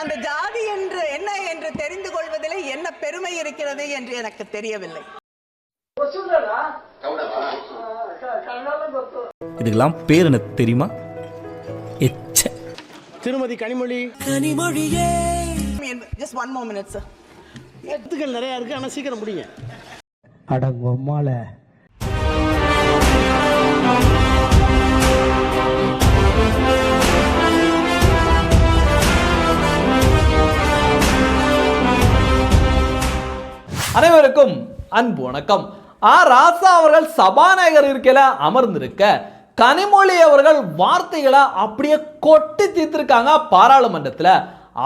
அந்த ஜாதி என்று என்ன என்று தெரிந்து கொள்வதிலே என்ன பெருமை இருக்கிறது என்று எனக்கு தெரியவில்லை. இதுக்கெல்லாம் பேர் எனக்கு தெரியுமா? எச்ச. திருமதி Kanimozhi. Just one more minute sir எழுத்துக்கள் நிறைய இருக்கு ஆனா சீக்கிரம் முடிங்க. அடங்கொம்மால அன்பு வணக்கம். ஆ ராசா அவர்கள் சபாநாயகர் இருக்கையில அமர்ந்திருக்க கனிமொழி அவர்கள் வார்த்தைகளை அப்படியே கொட்டி தீர்த்திருக்காங்க பாராளுமன்றத்தில்.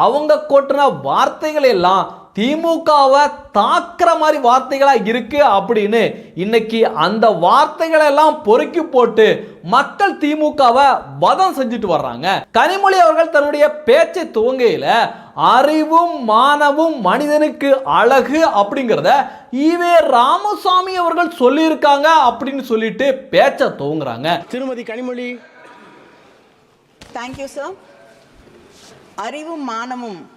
அவங்க கொட்டின வார்த்தைகள் எல்லாம் திமுகவை தாக்குற மாதிரி வார்த்தைகளா இருக்கு அப்படின்னு இன்னைக்கு அந்த வார்த்தைகளை எல்லாம் பொறுக்கி போட்டு மக்கள் திமுகவை வதம் செஞ்சுட்டு வர்றாங்க. கனிமொழி அவர்கள் தன்னுடைய பேச்சை துவங்கையில அறிவும் மானமும் மனிதனுக்கு அழகு அப்படிங்கிறத ஈவே ராமசாமி அவர்கள் சொல்லியிருக்காங்க அப்படின்னு சொல்லிட்டு பேச்சை துவங்குறாங்க. திருமதி கனிமொழி. தேங்க்யூ சார் அறிவும் மானமும்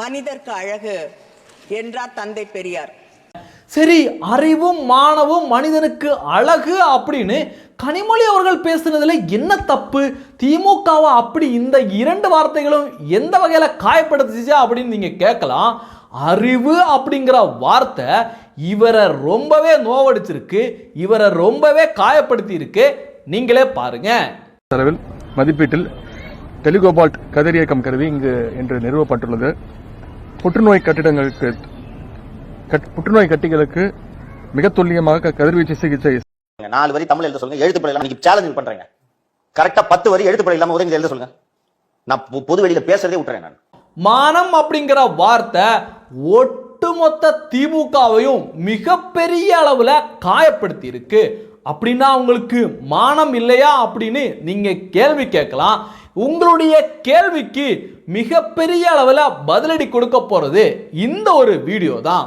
மனிதர்க்கு அழகு என்றார் தந்தை பெரியார். சரி அறிவும் மானவும் மனிதனுக்கு அழகு அப்படின்னு கனிமொழி அவர்கள் பேசுனதுல என்ன தப்பு? திமுகவை அப்படி இந்த இரண்டு வார்த்தைகளும் எந்த வகையில காயப்படுத்துச்சு அப்படின்னு நீங்க கேட்கலாம். அறிவு அப்படிங்கிற வார்த்தை இவரை ரொம்பவே நோவடிச்சிருக்கு இவரை ரொம்பவே காயப்படுத்தி இருக்கு நீங்களே பாருங்க. தரவில் மதிப்பீட்டில் டெலிகோபால்ட் கதிரியக்கம் கருவி இங்கு இன்று நிறுவப்பட்டுள்ளது. புற்றுநோய் கட்டிடங்களுக்கு கட்- புற்றுநோய் கட்டிகளுக்கு மிக துல்லியமாக கதிர்வீச்சு சிகிச்சை நாலு வரி தமிழ் எழுத சொல்லுங்க எழுத்து பிழை இல்லாம சேலஞ்ச் பண்றீங்க. கரெக்டா பத்து வரி எழுத்து பிழை இல்லாம உதவி எழுத சொல்லுங்க. நான் பொது வெளியில பேசுறதே விட்டுறேன் நான். மானம் அப்படிங்கிற வார்த்தை ஒட்டுமொத்த திமுகவையும் மிகப்பெரிய அளவில் காயப்படுத்தி இருக்கு அப்படின்னா உங்களுக்கு மானம் இல்லையா அப்படின்னு நீங்க கேள்வி கேட்கலாம். உங்களுடைய கேள்விக்கு மிகப்பெரிய அளவில் பதிலடி கொடுக்க போறது இந்த ஒரு வீடியோ தான்.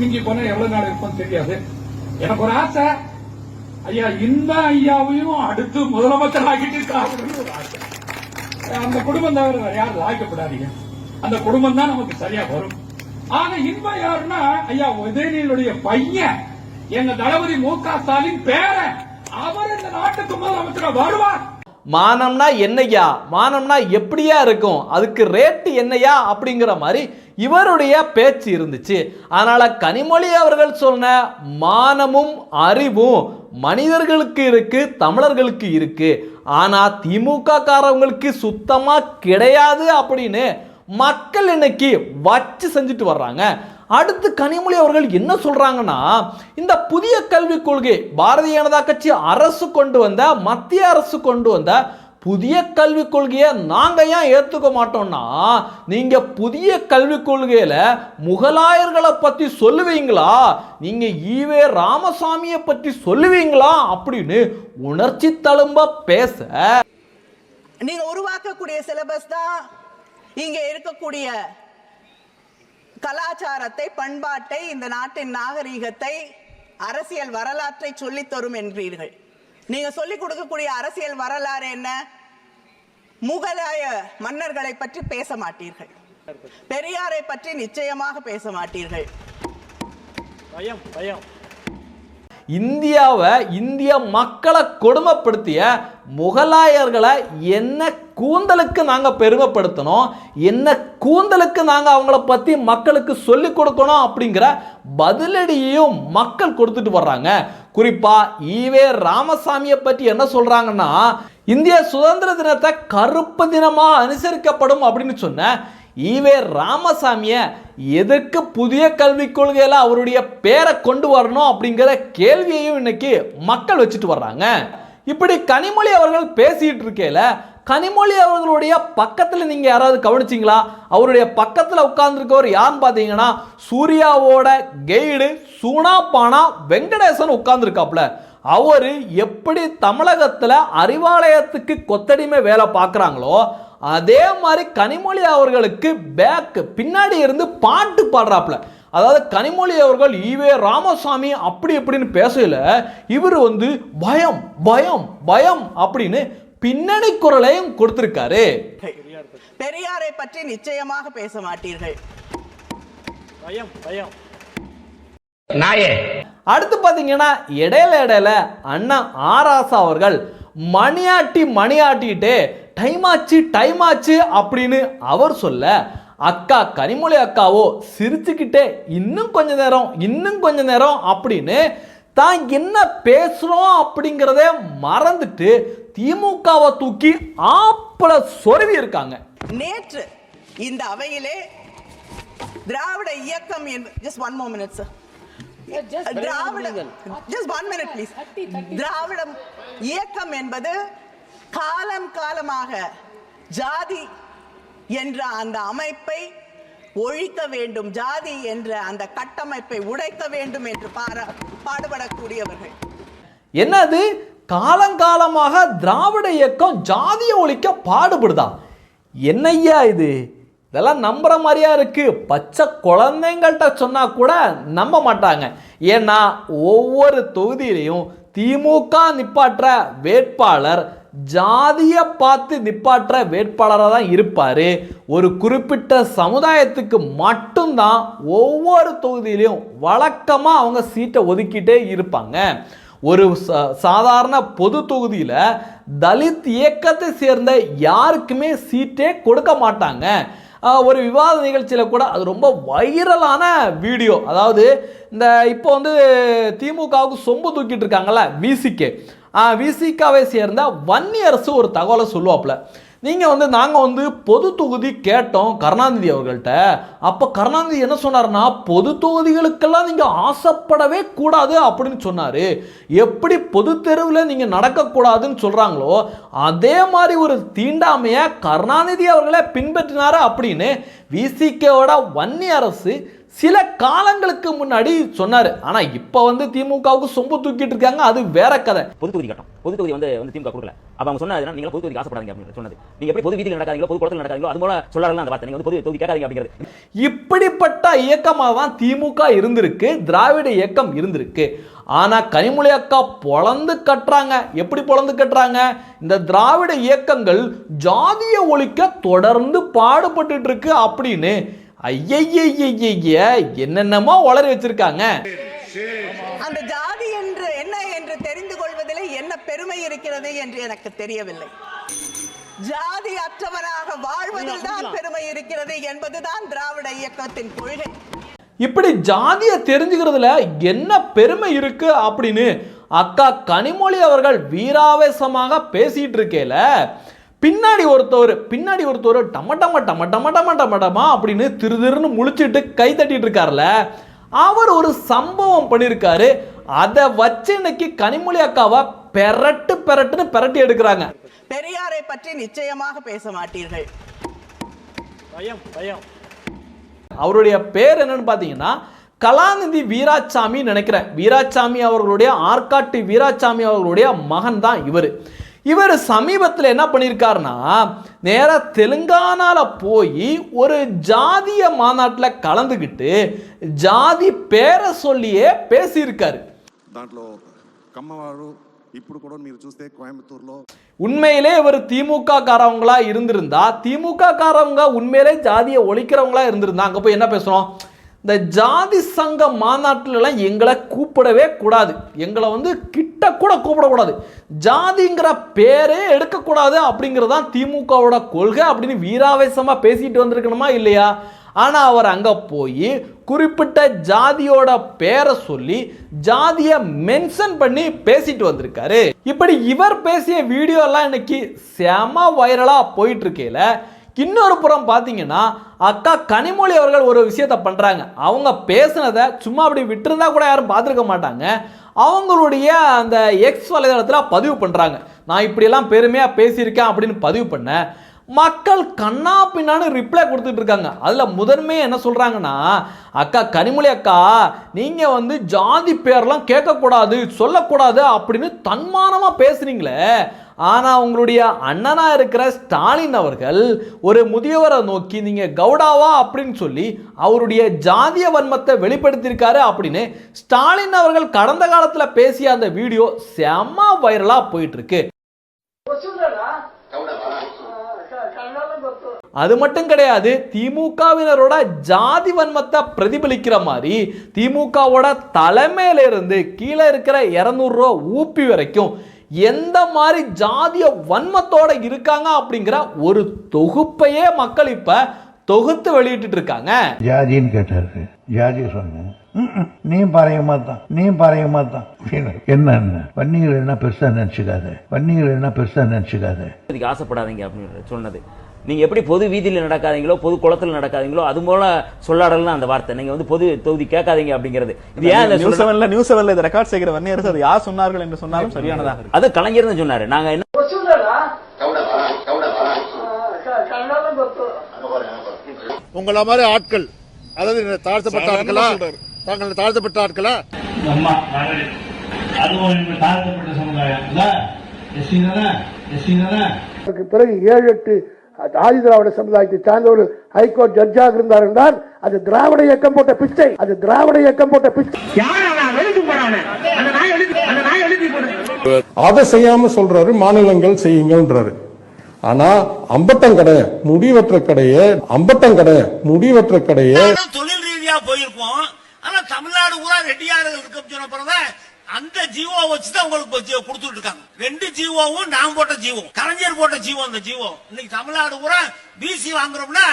மிஞ்சி போனா எவ்வளவு நாள் இருப்போம் தெரியாது. எனக்கு ஒரு ஆசை. ஐயா இந்த ஐயாவையும் அடுத்து முதலமைச்சர் ஆகிட்டு ஒரு ஆசை அந்த குடும்பம் தவிர யாரும் ஆக்கப்படாதீங்க அந்த குடும்பம் தான் நமக்கு சரியா வரும். ஆக இன்பம் யாருன்னா ஐயா உதயநிதியுடைய பையன் எங்க தளபதி மு க ஸ்டாலின் பேரன். அவர் இந்த நாட்டுக்கு முதலமைச்சர் வருவார். மானம்னா என்னையா? மானம்னா எப்படியா இருக்கும்? அதுக்கு ரேட்டு என்னையா? அப்படிங்கிற மாதிரி இவருடைய பேச்சு இருந்துச்சு. அதனால் கனிமொழி அவர்கள் சொன்ன மானமும் அறிவும் மனிதர்களுக்கு இருக்கு தமிழர்களுக்கு இருக்கு. ஆனால் திமுக காரவங்களுக்கு சுத்தமாக கிடையாது அப்படின்னு மக்கள் இன்னைக்கு வச்சு செஞ்சுட்டு வர்றாங்க. அடுத்து கனிமொழி அவர்கள் என்ன சொல்றாங்கன்னா இந்த புதிய கல்விக் கொள்கை பாரதிய ஜனதா கட்சி அரசு கொண்டு வந்த மத்திய அரசு கொண்டு வந்த புதிய கல்விக் கொள்கையை நாங்கள் ஏன் ஏத்துக்க மாட்டோம்னா நீங்க புதிய கல்விக் கொள்கையில முகலாயர்களை பத்தி சொல்லுவீங்களா? நீங்க ஈவே ராமசாமியை பற்றி சொல்லுவீங்களா? அப்படின்னு உணர்ச்சி தழும்ப பேச. நீங்க உருவாக்கக்கூடிய சிலபஸ் தான் இங்கே இருக்கக்கூடிய கலாச்சாரத்தை பண்பாட்டை இந்த நாட்டின் நாகரீகத்தை அரசியல் வரலாற்றை சொல்லித் தரும் என்கிறீர்கள் நீங்க சொல்லிக் கொடுக்கக்கூடிய அரசியல் வரலாறு என்ன? முகலாய மன்னர்களை பற்றி பேச மாட்டீர்கள். பெரியாரை பற்றி நிச்சயமாக பேச மாட்டீர்கள். பயம் பயம். இந்தியாவை இந்திய மக்களை கொடுமைப்படுத்திய முகலாயர்களை என்ன கூந்தலுக்கு நாங்கள் பெருமைப்படுத்தணும் என்ன கூந்தலுக்கு நாங்கள் அவங்கள பற்றி மக்களுக்கு சொல்லிக் கொடுக்கணும் அப்படிங்கிற பதிலடியையும் மக்கள் கொடுத்துட்டு வர்றாங்க. குறிப்பாக ஈவே ராமசாமியை பற்றி என்ன சொல்கிறாங்கன்னா இந்திய சுதந்திர தினத்தை கருப்பு தினமாக அனுசரிக்கப்படும் அப்படின்னு சொன்ன ஈவே ராமசாமியை எதற்கு புதிய கல்விக் கொள்கையில் அவருடைய பேரை கொண்டு வரணும் அப்படிங்கிற கேள்வியையும் இன்னைக்கு மக்கள் வச்சுட்டு வர்றாங்க. இப்படி கனிமொழி அவர்கள் பேசிட்டு இருக்கையில கனிமொழி அவர்களுடைய பக்கத்தில் நீங்க யாராவது கவனிச்சிங்களா? அவருடைய பக்கத்தில் உட்கார்ந்துருக்கவர் யாருன்னு பார்த்தீங்கன்னா சூர்யாவோட கைடு சூனா பானா வெங்கடேசன் உட்கார்ந்துருக்காப்ல அவர் எப்படி தமிழகத்தில் அறிவாலயத்துக்கு கொத்தடிமை வேலை பார்க்குறாங்களோ அதே மாதிரி கனிமொழி அவர்களுக்கு பேக் பின்னாடி இருந்து பாட்டு பாடுறாப்புல. அதாவது கனிமொழி அவர்கள் ஈவே ராமசாமி அப்படி இப்படின்னு பேசல இவர் வந்து பயம் பயம் பயம் அப்படின்னு பின்னணி குரலையும் கொடுத்திருக்காரு. பெரியாரை பற்றி நிச்சயமாக பேச மாட்டீர்கள். பயம் பயம். அடுத்து பார்த்தீங்கன்னா இடையில இடையில அண்ணன் ஆராசா அவர்கள் மணியாட்டி மணியாட்டிட்டு டைம் ஆச்சு டைம் ஆச்சு அப்படின்னு அவர் சொல்ல அக்கா கனிமொழி அக்காவோ சிரிச்சுக்கிட்டே இன்னும் கொஞ்ச நேரம் இன்னும் கொஞ்ச நேரம் அப்படின்னு தான் என்ன பேசுறோம் அப்படிங்கிறதே மறந்துட்டு திமுகவை தூக்கி ஆப்பள சொருவி இருக்காங்க. நேற்று இந்த அவையிலே திராவிட இயக்கம் just one more minute sir Dravida just one minute please திராவிடம் இயக்கம் என்பது காலம் காலமாக ஜாதி என்ற அந்த அமைப்பை ஒழிக்க வேண்டும் ஜாதி என்ற அந்த கட்டமைப்பை உடைக்க வேண்டும் என்று பாரா பாடுபடக்கூடியவர்கள். என்னது? காலங்காலமாக திராவிட இயக்கம் ஜாதியை ஒழிக்க பாடுபடுதா? என்னய்யா இது? இதெல்லாம் நம்புற மாதிரியா இருக்கு. பச்சை குழந்தைங்கள்ட்ட சொன்னா கூட நம்ப மாட்டாங்க. ஏன்னா ஒவ்வொரு தொகுதியிலையும் திமுக நிப்பாற்ற வேட்பாளர் ஜாதியை பார்த்து நிப்பாற்ற வேட்பாளராக தான் இருப்பார். ஒரு குறிப்பிட்ட சமுதாயத்துக்கு மட்டும்தான் ஒவ்வொரு தொகுதியிலையும் வழக்கமாக அவங்க சீட்டை ஒதுக்கிட்டே இருப்பாங்க. ஒரு ச- சாதாரண பொது தொகுதியில் தலித் இயக்கத்தை சேர்ந்த யாருக்குமே சீட்டே கொடுக்க மாட்டாங்க. ஒரு விவாத நிகழ்ச்சியில் கூட அது ரொம்ப வைரலான வீடியோ. அதாவது இந்த இப்போ வந்து திமுகவுக்கு சொம்பு தூக்கிட்டு இருக்காங்கல்ல விசிக்கு விசிகாவை சேர்ந்த வன்னியரசு ஒரு தகவலை சொல்லுவாப்புல. நீங்கள் வந்து நாங்கள் வந்து பொது தொகுதி கேட்டோம் கருணாநிதி அவர்கள்ட்ட. அப்போ கருணாநிதி என்ன சொன்னார்னா பொது தொகுதிகளுக்கெல்லாம் நீங்கள் ஆசைப்படவே கூடாது அப்படின்னு சொன்னார். எப்படி பொது தெருவில் நீங்கள் நடக்கக்கூடாதுன்னு சொல்கிறாங்களோ அதே மாதிரி ஒரு தீண்டாமையை கருணாநிதி அவர்களை பின்பற்றினார் அப்படின்னு விசிகேவோட வன்னி அரசு சில காலங்களுக்கு முன்னாடி சொன்னார். ஆனால் இப்போ வந்து திமுகவுக்கு சொம்பு தூக்கிட்டு இருக்காங்க அது வேற கதை. பொது தொகுதி கட்டம். பொது தொகுதி வந்து வந்து திமுக கொடுக்கல. அப்ப அவங்க சொன்னது நீங்க பொது தொகுதி ஆசைப்படாதீங்க அப்படின்னு சொன்னது. நீங்க எப்படி பொது வீதியில் நடக்காதீங்களோ பொது குளத்தில் நடக்காதீங்களோ அது போல சொல்லாரலாம் அந்த வார்த்தை. நீங்க வந்து பொது தொகுதி கேட்காதீங்க அப்படிங்கிறது. இப்படிப்பட்ட இயக்கமாக தான் திமுக இருந்திருக்கு திராவிட இயக்கம் இருந்திருக்கு. ஆனா கனிமொழி அக்கா பொளந்து கட்டுறாங்க. எப்படி பொளந்து கட்டுறாங்க? இந்த திராவிட இயக்கங்கள் ஜாதிய ஒழிக்க தொடர்ந்து பாடுபட்டுட்டு இருக்கு அப்படின்னு ஐயய்யய்யய்ய என்னென்னமோ வளர வச்சிருக்காங்க. அந்த ஜாதி என்று என்ன என்று தெரிந்து கொள்வதிலே என்ன பெருமை இருக்கிறது என்று எனக்கு தெரியவில்லை. ஜாதி அற்றவனாக வாழ்வதில் தான் பெருமை இருக்கிறது என்பதுதான் திராவிட இயக்கத்தின் கொள்கை. இப்படி ஜாதியை தெரிஞ்சுக்கிறதுல என்ன பெருமை இருக்கு அப்படின்னு அக்கா கனிமொழி அவர்கள் வீராவேசமாக பேசிட்டு இருக்கேல பின்னாடி ஒருத்தவர் பின்னாடி ஒருத்தவர் டம டம டம டம டம டம டமா அப்படின்னு திரு திருன்னு முழிச்சிட்டு கை தட்டிட்டு இருக்கார்ல அவர் ஒரு சம்பவம் பண்ணியிருக்காரு அதை வச்சு இன்னைக்கு கனிமொழி அக்காவை பெரட்டு பெரட்டுன்னு பெரட்டி எடுக்கிறாங்க. பெரியாரை பற்றி நிச்சயமாக பேச மாட்டீர்கள். பயம் பயம். அவருடைய பேர் என்னன்னு பார்த்தீங்கன்னா கலாநிதி வீராசாமி நினைக்கிறேன். வீராசாமி அவர்களுடைய ஆற்காட்டு வீராசாமி அவர்களுடைய மகன் தான் இவர். இவர் சமீபத்தில் என்ன பண்ணியிருக்காருன்னா நேராக தெலுங்கானால போய் ஒரு ஜாதிய மாநாட்டில் கலந்துக்கிட்டு ஜாதி பேரை சொல்லியே பேசியிருக்காரு దాంట్లో కమ్మవారు ఇప్పుడు కూడా మీరు చూస్తే కోయంబత్తూరులో உண்மையிலே இவர் திமுக காரவங்களா இருந்திருந்தா திமுக காரவங்க உண்மையிலே ஜாதியை ஒழிக்கிறவங்களா இருந்திருந்தா அங்கே போய் என்ன பேசுகிறோம் இந்த ஜாதி சங்க மாநாட்டிலலாம் எங்களை கூப்பிடவே கூடாது. எங்களை வந்து கிட்ட கூட கூப்பிடக்கூடாது. ஜாதிங்கிற பேரே எடுக்கக்கூடாது அப்படிங்கிறது தான் திமுகவோட கொள்கை அப்படின்னு வீராவேசமாக பேசிட்டு வந்திருக்கணுமா இல்லையா? ஆனால் அவர் அங்கே போய் குறிப்பிட்ட ஜாதியோட பேரை சொல்லி ஜாதியை மென்ஷன் பண்ணி பேசிட்டு வந்திருக்காரு. இப்படி இவர் பேசிய வீடியோ எல்லாம் இன்னைக்கு செம வைரலாக போயிட்டு இருக்கையில இன்னொரு புறம் பார்த்தீங்கன்னா அக்கா கனிமொழி அவர்கள் ஒரு விஷயத்த பண்ணுறாங்க அவங்க பேசுனதை சும்மா அப்படி விட்டுருந்தா கூட யாரும் பார்த்துருக்க மாட்டாங்க. அவங்களுடைய அந்த எக்ஸ் வலைதளத்தில் பதிவு பண்ணுறாங்க நான் இப்படியெல்லாம் பெருமையாக பேசியிருக்கேன் அப்படின்னு பதிவு பண்ணேன் மக்கள் கண்ணா பின்னான்னு ரிப்ளை கொடுத்துட்டு இருக்காங்க. அதில் முதன்மையாக என்ன சொல்கிறாங்கன்னா அக்கா கனிமொழி அக்கா நீங்கள் வந்து ஜாதி பேர்லாம் கேட்கக்கூடாது சொல்லக்கூடாது அப்படின்னு தன்மானமாக பேசுனீங்களே ஆனால் உங்களுடைய அண்ணனாக இருக்கிற ஸ்டாலின் அவர்கள் ஒரு முதியவரை நோக்கி நீங்கள் கவுடாவா அப்படின்னு சொல்லி அவருடைய ஜாதிய வன்மத்தை வெளிப்படுத்தியிருக்காரு அப்படின்னு ஸ்டாலின் அவர்கள் கடந்த காலத்தில் பேசிய அந்த வீடியோ செம்ம வைரலாக போயிட்டு இருக்கு அது மட்டும் கிடையாது திமுகவினரோட ஜாதி வன்மத்தை பிரதிபலிக்கிற மாதிரி திமுகவோட தலைமையில இருந்து கீழே இருக்கிற இரநூறு ரூபா ஊப்பி வரைக்கும் எந்த மாதிரி ஜாதிய வன்மத்தோட இருக்காங்க அப்படிங்கிற ஒரு தொகுப்பையே மக்கள் இப்ப தொகுத்து வெளியிட்டு இருக்காங்க. ஜாதின்னு கேட்டாரு. ஜாதி சொன்னேன். "ம்ம், நீ பறையமா தான் நீ பறையமா தான் அப்படின்னு. என்ன என்ன? வன்னிகள் என்ன பெருசா நினைச்சுக்காத? வன்னிகள் என்ன பெருசா நினைச்சுக்காத? ஆசைப்படாதீங்க அப்படின்னு சொன்னது. நீங்க எப்படி பொது வீதியில் நடக்காதீங்களோ பொது குளத்தில் நடக்காதீங்களோ அது போல சொல்லாடலாம் அந்த வார்த்தை. நீங்க வந்து பொது தொகுதி கேட்காதீங்க அப்படிங்கிறது. இது ஏன் நியூஸ்? செவன்ல நியூஸ் செவன்ல இதை ரெக்கார்ட் செய்கிற வன்னியரசு அது யார் சொன்னார்கள் என்று சொன்னாலும் சரியானதாக இருக்கு அது கலைஞர் தான் சொன்னாரு. நாங்க என்ன உங்கள மாதிரி ஆட்கள் அதாவது தாழ்த்தப்பட்ட ஆட்களா? தாங்கள் தாழ்த்தப்பட்ட ஆட்களா? பிறகு ஏழு எட்டு ஆதி திராவிட சமுதாயத்தை சார்ந்த ஒரு ஹைகோர்ட் ஜட்ஜாக இருந்தார் என்றால் அது திராவிட இயக்கம் போட்ட பிச்சை. அது திராவிட இயக்கம் போட்ட பிச்சை. அதை செய்யாம சொல்றாரு மாநிலங்கள் செய்யுங்கன்றாரு. ஆனா அம்பட்டங்கடை முடிவற்ற கடையே அம்பட்டங்கடை முடிவற்ற கடையே. தொழில் ரீதியா போயிருப்போம் ஆனா தமிழ்நாடு பூரா ரெட்டியார்கள் இருக்க சொன்ன அந்த ஜீவோ வச்சுதான் உங்களுக்கு கொடுத்துட்டு இருக்காங்க ரெண்டு ஜீவோவும் நான் போட்ட ஜீவம் கலைஞர் போட்ட ஜீவம் அந்த ஜீவோ இன்னைக்கு தமிழ்நாடு பூரா பிசி வாங்குறோம்னா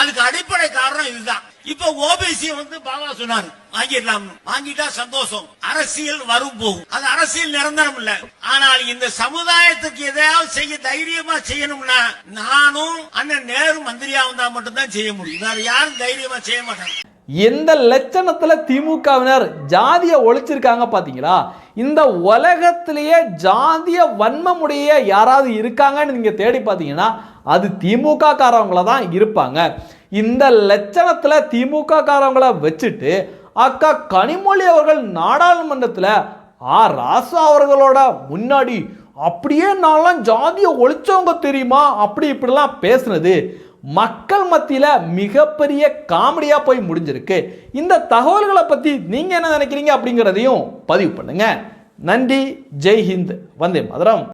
அதுக்கு அடிப்படை காரணம் இதுதான். இப்ப ஓபிசி வந்து பாபா சொன்னாரு வாங்கிடலாம். வாங்கிட்டா சந்தோஷம். அரசியல் வரும் போகும். அது அரசியல் நிரந்தரம் இல்ல. ஆனால் இந்த சமுதாயத்துக்கு எதையாவது செய்ய தைரியமா செய்யணும்னா நானும் அண்ணன் நேரு மந்திரியா வந்தா மட்டும்தான் செய்ய முடியும். வேற யாரும் தைரியமா செய்ய மாட்டாங்க. எந்த லட்சணத்தில் திமுகவினர் ஜாதியை ஒழிச்சிருக்காங்க பார்த்தீங்களா இந்த உலகத்திலேயே ஜாதிய வன்மமுடைய யாராவது இருக்காங்கன்னு நீங்கள் தேடி பார்த்தீங்கன்னா அது திமுக காரவங்கள தான் இருப்பாங்க. இந்த லட்சணத்தில் திமுக காரவங்கள வச்சுட்டு அக்கா கனிமொழி அவர்கள் நாடாளுமன்றத்தில் ஆ ராசா அவர்களோட முன்னாடி அப்படியே நான்லாம் ஜாதியை ஒழிச்சவங்க தெரியுமா? அப்படி இப்படிலாம் பேசுனது. மக்கள் மத்தியில் மிகப்பெரிய காமெடியாக போய் முடிஞ்சிருக்கு. இந்த தகவல்களை பற்றி நீங்கள் என்ன நினைக்கிறீங்க அப்படிங்கிறதையும் பதிவு பண்ணுங்கள் நன்றி. ஜெய் ஹிந்த். வந்தே மதுரம்.